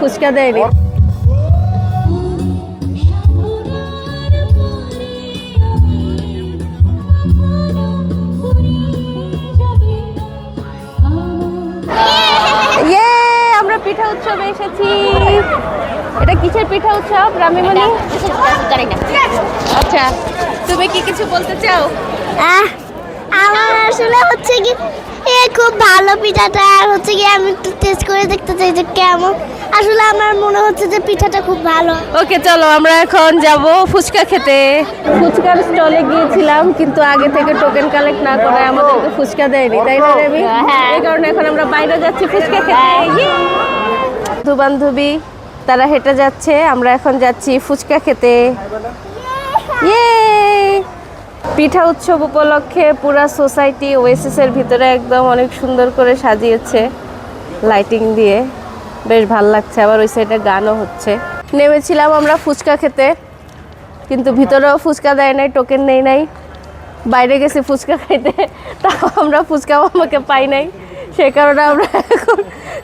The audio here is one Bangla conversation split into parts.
ফুচকা দেয়নি। ইয়ে আমরা পিঠা উৎসবে এসেছি। এটা কিসের পিঠা উৎসব রামিমণি? আচ্ছা তুমি কি কিছু বলতে চাও? আহ, আমার আসলে হচ্ছে কি এ খুব ভালো পিঠাটা আর হচ্ছে কি আমি একটু টেস্ট করে দেখতে চাই যে কেমন। আসলে আমার মনে হচ্ছে যে পিঠাটা খুব ভালো। ওকে চলো আমরা এখন যাব ফুচকা খেতে। ফুচকার স্টলে গিয়েছিলাম কিন্তু আগে থেকে টোকেন কালেক্ট না করে আমাদেরকে ফুচকা দেয়নি তাই না রবি হ্যাঁ। এই কারণে এখন আমরা বাইরে যাচ্ছি ফুচকা খেতে। ইয়ে! বন্ধু বান্ধবী তারা হেঁটে যাচ্ছে আমরা এখন যাচ্ছি ফুচকা খেতে। ইয়ে পিঠা উৎসব উপলক্ষে পুরা সোসাইটি ওয়েসিস এর ভিতরে একদম অনেক সুন্দর করে সাজিয়েছে লাইটিং দিয়ে। বেশ ভালো লাগছে, আবার ওই সাইডে গানও হচ্ছে। নেমেছিলাম আমরা ফুচকা খেতে, কিন্তু ভিতরেও ফুচকা দেয় নাই, টোকেন নেই নাই। বাইরে গেছি ফুচকা খাইতে, তাও আমরা ফুচকা আমাকে পাই নাই। সে কারণে আমরা এখন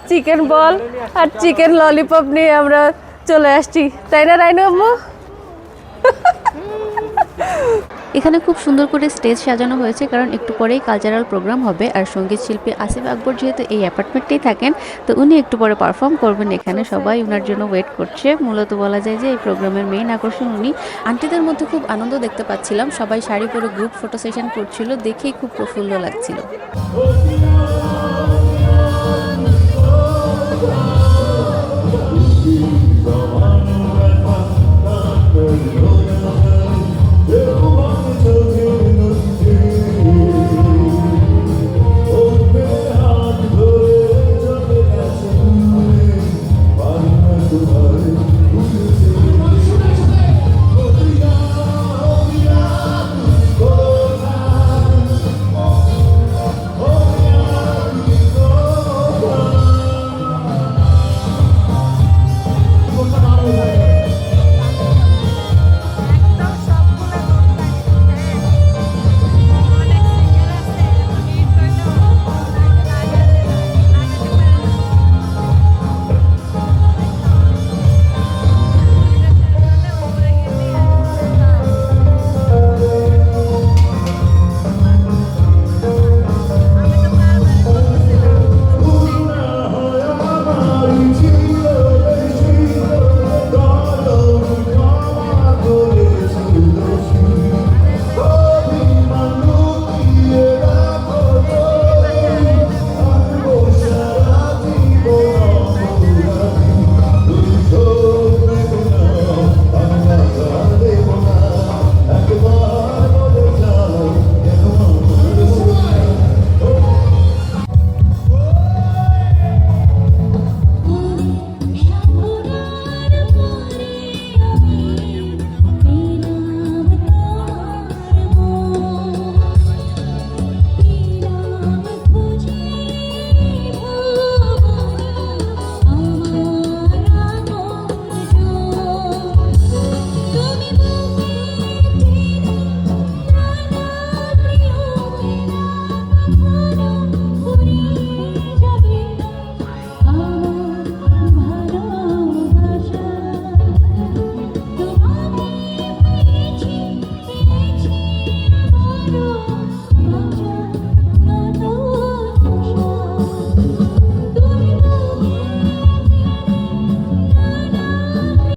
চিকেন বল আর চিকেন ললিপপ নিয়ে আমরা চলে আসছি। তাই না, রাইনু আম্মু? এখানে খুব সুন্দর করে স্টেজ সাজানো হয়েছে, কারণ একটু পরেই কালচারাল প্রোগ্রাম হবে। আর সংগীত শিল্পী আসিফ আকবর যেহেতু এই অ্যাপার্টমেন্টেই থাকেন, তো উনি একটু পরে পারফর্ম করবেন এখানে। সবাই ওনার জন্য ওয়েট করছে। মূলত বলা যায় যে এই প্রোগ্রামের মেইন আকর্ষণ উনি। আন্টিদের মধ্যে খুব আনন্দ দেখতে পাচ্ছিলাম। সবাই শাড়ি পরে গ্রুপ ফটো সেশন করছিল, দেখেই খুব প্রফুল্ল লাগছিল।